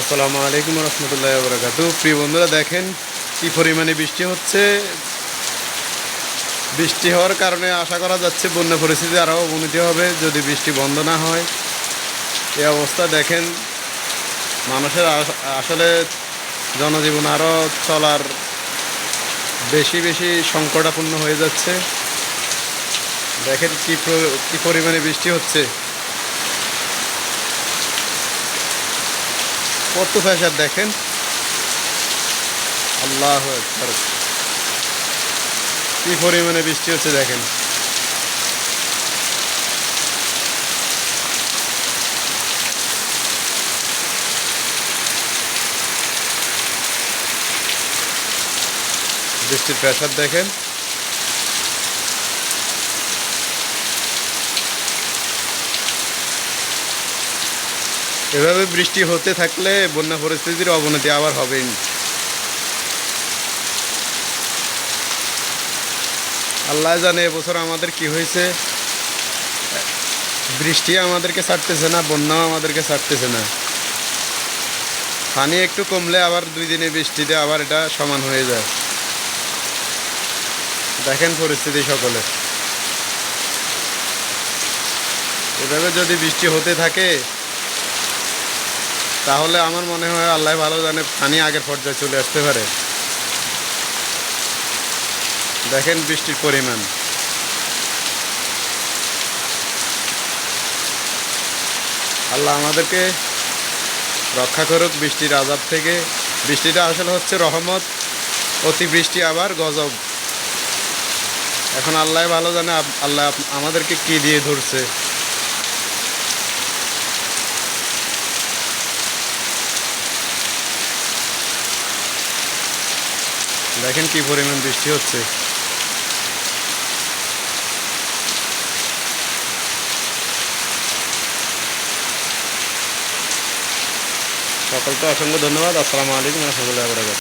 আসসালামু আলাইকুম রহমতুল্লাহ বরাকাত প্রিয় বন্ধুরা, দেখেন কি পরিমাণে বৃষ্টি হচ্ছে। বৃষ্টি হওয়ার কারণে আশা করা যাচ্ছে বন্যা পরিস্থিতি আরও অবনতি হবে যদি বৃষ্টি বন্ধ না হয়। এই অবস্থা দেখেন, মানুষের আসলে জনজীবন আরও চলার বেশি বেশি সংকটাপূর্ণ হয়ে যাচ্ছে। দেখেন কি কি পরিমাণে বৃষ্টি হচ্ছে। কত প্রেশার দেখেন? আল্লাহ। কি পরিমাণে বৃষ্টি হচ্ছে দেখেন। বৃষ্টির প্রেশার দেখেন। এভাবে বৃষ্টি হতে থাকলে বন্যা পরিস্থিতির অবনতি আবার হবেই। আল্লাহ জানে এবছর আমাদের কি হয়েছে। বৃষ্টি আমাদেরকে ছাড়তেছে না, বন্যাও আমাদেরকে ছাড়তেছে না। পানি একটু কমলে আবার দুই দিনে বৃষ্টিতে আবার এটা সমান হয়ে যায়। দেখেন পরিস্থিতি সকলে। এভাবে যদি বৃষ্টি হতে থাকে তাহলে আমার মনে হয় আল্লাহ ভালো জানে, পানি আগের পর্যায়ে চলে আসতে পারে। দেখেন বৃষ্টির পরিমাণ। আল্লাহ আমাদেরকে রক্ষা করুক বৃষ্টির আজাব থেকে। বৃষ্টিটা আসলে হচ্ছে রহমত, অতিবৃষ্টি আবার গজব। এখন আল্লাহ ভালো জানে আল্লাহ আমাদেরকে কি দিয়ে ধরছে। দেখেন কি পরিমাণ বৃষ্টি হচ্ছে। সকলকে অসংখ্য ধন্যবাদ। আসসালামু আলাইকুম রহমতুল্লাহ বরাকাত